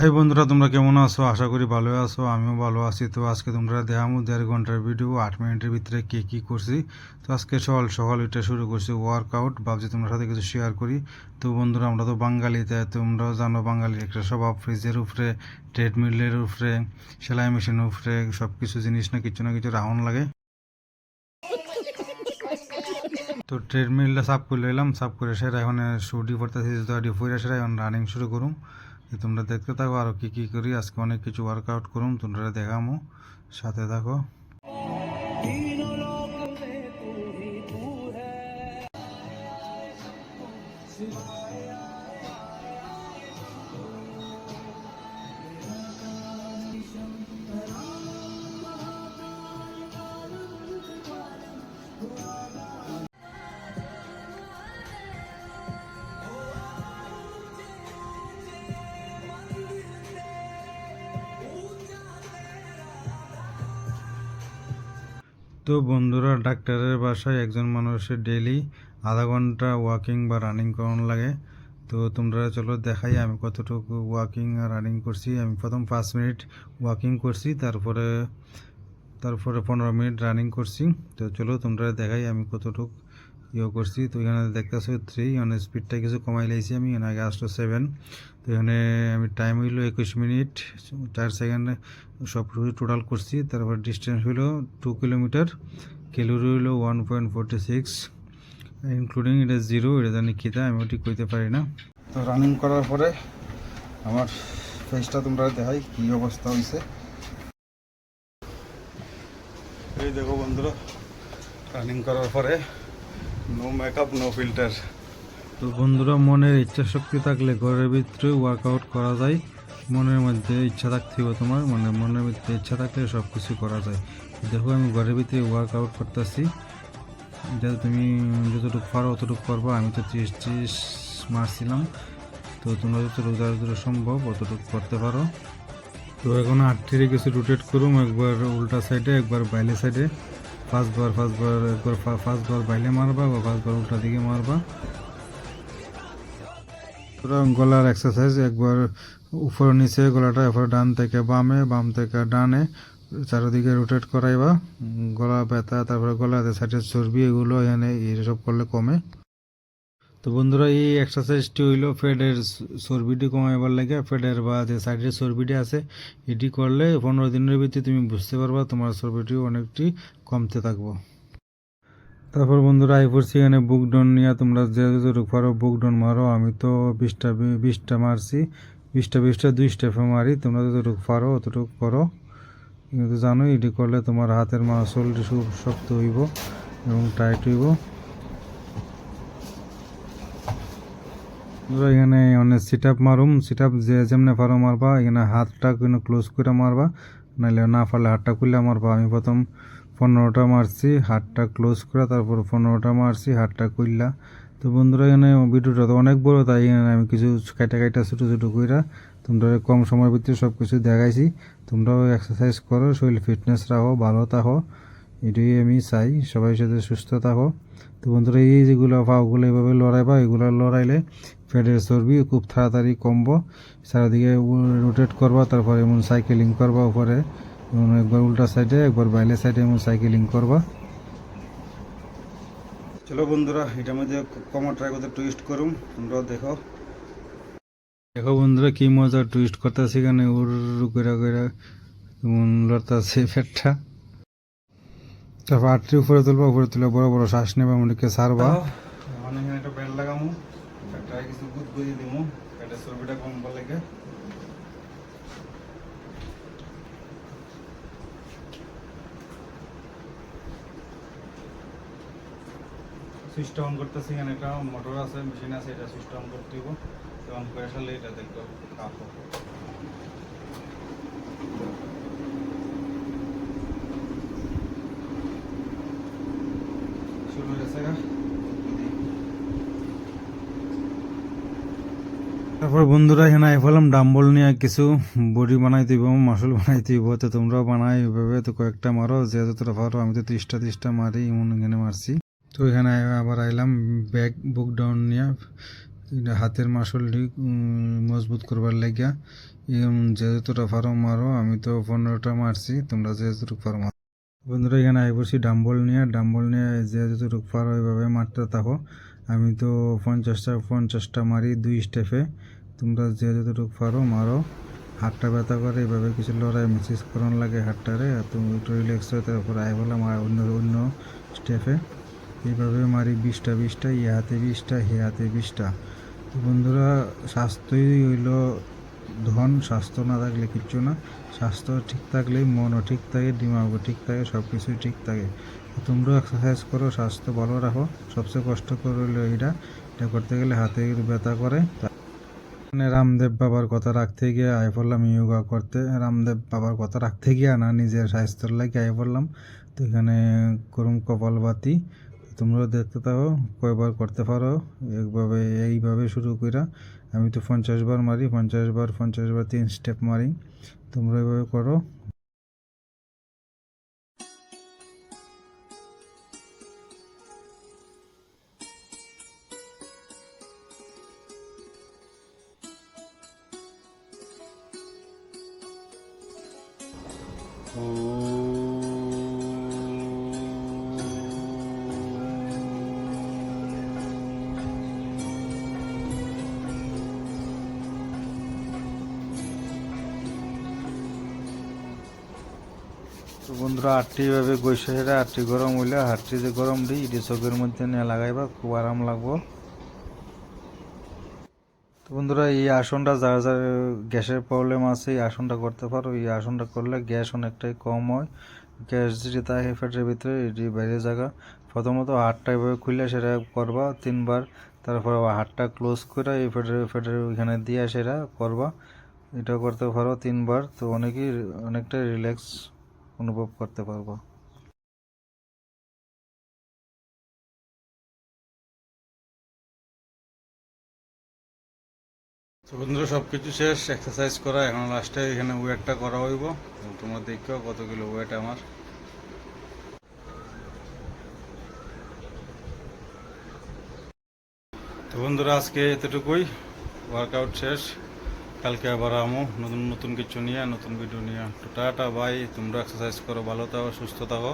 High বন্ধুরা, তোমরা কেমন আছো? আশা করি ভালো আছো, আমিও ভালো আছি। তো আজকে তোমরা দেখামো দেড় ঘণ্টার ভিডিও আট মিনিটের ভিতরে কে কী করছি। তো আজকে সকাল সকাল এটা শুরু করছি ওয়ার্কআউট ভাবছি তোমার সাথে কিছু শেয়ার করি। তো বন্ধুরা, আমরা তো বাঙালি তাই তোমরাও জানো বাঙালির একটা স্বভাব ফ্রিজের উপরে ট্রেডমিলের উপরে, সেলাই মেশিনের উপরে সব কিছু জিনিস না কিছু না কিছু রাউন্ড লাগে। তো ট্রেডমিলটা সাফ করে এলাম সাফ করে সেটা এখন শুটি পড়তেছি তো ফুরে সেটা এখন রানিং শুরু করুম। তোমরা দেখতে থাকো আরও কী কী করি, আজকে অনেক কিছু ওয়ার্কআউট করুম, তোমরা দেখামো, সাথে থাকো। তো বন্ধুরা, ডাক্তারের বাসায় একজন মানুষের ডেলি আধা ঘণ্টা ওয়াকিং বা রানিং করানো লাগে। তো তোমরা চলো দেখাই আমি কতটুকু ওয়াকিং আর রানিং করছি। আমি প্রথম পাঁচ মিনিট ওয়াকিং করছি, তারপরে তারপরে পনেরো মিনিট রানিং করছি। তো চলো তোমরা দেখাই আমি কতটুকু ইয়ে করছি। তো এখানে দেখতেছো থ্রি মানে স্পিডটা কিছু কমাই লাইছি আমি, এখানে আগে আসলো সেভেন তো এখানে আমি টাইম হইল একুশ মিনিট চার সেকেন্ডে সব টোটাল করছি। তারপর ডিস্টেন্স হইল টু কিলোমিটার ক্যালোরি হইল one point forty six including এটা জিরো এটা জানি কিতা আমি ওটি কইতে পারি না। তো রানিং করার পরে আমার ফেসটা তোমরা দেখাই কী অবস্থা হয়েছে এই দেখো বন্ধুরা রানিং করার পরে নো মেকআপ নো ফিল্টার তো বন্ধুরা, মনের ইচ্ছা শক্তি থাকলে ঘরের ভিতরে ওয়ার্কআউট করা যায়। মনের মধ্যে ইচ্ছা থাকতে হবে তোমার মানে মনের ভিতরে ইচ্ছা থাকলে সব কিছু করা যায়। দেখো, আমি ঘরের ভিতরে ওয়ার্কআউট করতেছি। যাতে তুমি যতটুকু পারো অতটুকু করব। আমি তো ত্রিশ ত্রিশ মারছিলাম তো তোমরা যত রোজা যতটুকু সম্ভব অতটুকু করতে পারো। তো এখন আটটিরে কিছু রোটেট করুম, একবার উল্টা সাইডে একবার বাইলে সাইডে পাঁচবার পাঁচবার একবার পাঁচবার বাইলে মারবা বা বার উল্টা দিকে মারবা। পুরো গলার এক্সারসাইজ একবার উপর নিচে, গলাটা এবার ডান থেকে বামে, বাম থেকে ডানে, চারিদিকে রোটেট করাইবা। গলা ব্যথা, তারপরে গলাতে সাইডে চর্বি এগুলো এখানে এইসব করলে কমে। তো বন্ধুরা, এই এক্সারসাইজটি হইল ফেডের চর্বিটি কমাইবার লাগে ফেডের বা যে সাইডের চর্বিটি আছে, এটি করলে পনেরো দিনের ভিতরে তুমি বুঝতে পারবা তোমার চর্বিটি অনেকটি কমতে থাকব। তারপর বন্ধুরা, আই পড়ছি এখানে, বুক ডন নিয়ে তোমরা যে যতটুকু পারো বুক ডন মারো। আমি তো বিশটা বিশটা মারছি। বিশটা বিশটা, দুই স্টেপে মারি। তোমরা যতটুকু পারো অতটুকু করো। কিন্তু জানো এটি করলে তোমার হাতের মাসলটি খুব শক্ত হইব এবং টাইট হইব। ধরো এখানে মানে সিট আপ মারুম সিট আপ যে যেমনে পারো মারবা, এখানে হাতটা কিন্তু ক্লোজ করে মারবা নাহলে না পারলে হাতটা খুলে মারবা। আমি প্রথম পনেরোটা মারছি, হাতটা ক্লোজ করে তারপর পনেরোটা মারছি, হাতটা খুললা। তো বন্ধুরা, এখানে ভিডিওটা তো অনেক বড়, তাই এখানে আমি কিছু কাইটা কাইটা ছোটো ছোটো কইরা তোমরা কম সময়ের ভিতরে সব কিছু দেখাইছি। তোমরাও এক্সারসাইজ করো, শরীর ফিটনেস রাখো, ভালো থাকো। এটাই আমি চাই, সবাই সাথে সুস্থ থাকো। তো বন্ধুরা, এই যেগুলো পাওগুলো এভাবে লড়াইবা, এগুলো লড়াইলে ফ্যাটের চর্বি খুব তাড়াতাড়ি কমবো। চারিদিকে রোটেট করবা, তারপরে এমন সাইকেলিং করবা উপরে। একবার উল্টা সাইডে, একবার বাইলে সাইডে এমন সাইকেলিং করবা। চলো বন্ধুরা, এটার মধ্যে কমর ট্রাই করতে টুইস্ট করুন তোমরাও দেখো। দেখো বন্ধুরা, কি মজা টুইস্ট করতেছি এখানে। উর করে করে, এমন লড়তেছে ফ্যাটটা। তারপর আটটি উপরে তুলবা উপরে তুলে বড় বড় শ্বাস নেবা মনে সারবা। মানে এখানে একটা বেল্ট লাগামু একটা কিছু গুদ গুদি দিমু এটা চর্বিটা কমবার লাগে। সুইচটা অন করতেছি এখানে একটা মোটর আছে মেশিন আছে এটা সুইচটা অন করতে দিব করে ফেললে এটা দেখতে কাপ হবে শুরু হয়ে গেছে গা। তারপর বন্ধুরা এখানে আই ফেলাম ডাম্বল নিয়ে কিছু বডি বানাই দিব মাসুল বানাই দিব তো তোমরাও বানাই এভাবে তো কয়েকটা মারো যে যতটা পারো আমি তো ত্রিশটা ত্রিশটা মারি এমন এখানে মারছি। তো এখানে আবার আইলাম ব্যাগ বুক ডাউন নিয়ে হাতের মাসলটি উম, মজবুত করবার লাগিয়া যে যতটা পারো মারো আমি তো পনেরোটা মারছি তোমরা যে যতটুকু পারো মারো। বন্ধুরা এখানে আই বসি ডাম্বল নিয়ে ডাম্বল নিয়ে যে যতটুকু পারো ওইভাবে মারতে থাকো। আমি তো পঞ্চাশটা পঞ্চাশটা মারি দুই স্টেপে তোমরা যে যতটুকু পারো মারো। হাটটা ব্যথা করে এইভাবে কিছু লড়াই মেসেজ করান লাগে হাতটারে। আর তুমি একটু রিল্যাক্স হয়ে তারপর আয় বললাম আর অন্য অন্য স্টেপে এইভাবে মারি বিশটা বিশটা ইয়ে হাতে বিশটা, হে হাতে বিশটা। বন্ধুরা, স্বাস্থ্যই হইল ধন, স্বাস্থ্য না থাকলে কিচ্ছু না। স্বাস্থ্য ঠিক থাকলেই মনও ঠিক থাকে, দিমাগও ঠিক থাকে সব কিছুই ঠিক থাকে। তোমরাও এক্সারসাইজ করো, স্বাস্থ্য ভালো রাখো। সবচেয়ে কষ্ট করে এটা এটা করতে গেলে হাতে ব্যথা করে। মানে রামদেব বাবার কথা রাখতে গিয়ে আয় পড়লাম ইয়োগা করতে। রামদেব বাবার কথা রাখতে গিয়ে না, নিজের স্বাস্থ্যের লাগে আয় পড়লাম। তো এখানে করুম কপালবাতি তোমরাও দেখতে থাকো, কয়বার করতে পারো। একভাবে, এইভাবে শুরু কইরা আমি তো পঞ্চাশ বার মারি, পঞ্চাশ বার পঞ্চাশ বার তিন স্টেপ মারি। তোমরা এইভাবে করো। বন্ধুরা আটটি ভাবে গৈছে সেটা আটটি গরম হইলে হাটটি যে গরম দিই এটি চোখের মধ্যে নিয়ে লাগাইবা, খুব আরাম লাগবো। তো বন্ধুরা, এই আসনটা যারা যারা গ্যাসের প্রবলেম আছে, এই আসনটা করতে পারো। এই আসনটা করলে গ্যাস অনেকটাই কম হয়। গ্যাস যেটি থাকে পেটের ভিতরে, এটি বাইরে জায়গা। প্রথমত হাতটা এভাবে খুললে সেটা করবা, তিনবার। তারপর আবার হাতটা ক্লোজ করে এই পেটের পেটের ওইখানে দিয়ে সেটা করবা। এটা করতে পারো তিনবার। তো অনেকেই অনেকটা রিল্যাক্স অনুভব করতে পারব। তো সব কিছু শেষ। এক্সারসাইজ করা, এখন লাস্টে এখানে ওয়েটটা করা হইব। তোমরা দেখো কত কিলো ওয়েট আমার। তো বন্ধুরা, আজকে এতটুকুই। ওয়ার্কআউট শেষ। কালকে আবার আমো, নতুন নতুন কিছু নিয়ে, নতুন ভিডিও নিয়ে। তো টাটা বাই তোমরা এক্সারসাইজ করো, ভালো থাকো, সুস্থ থাকো।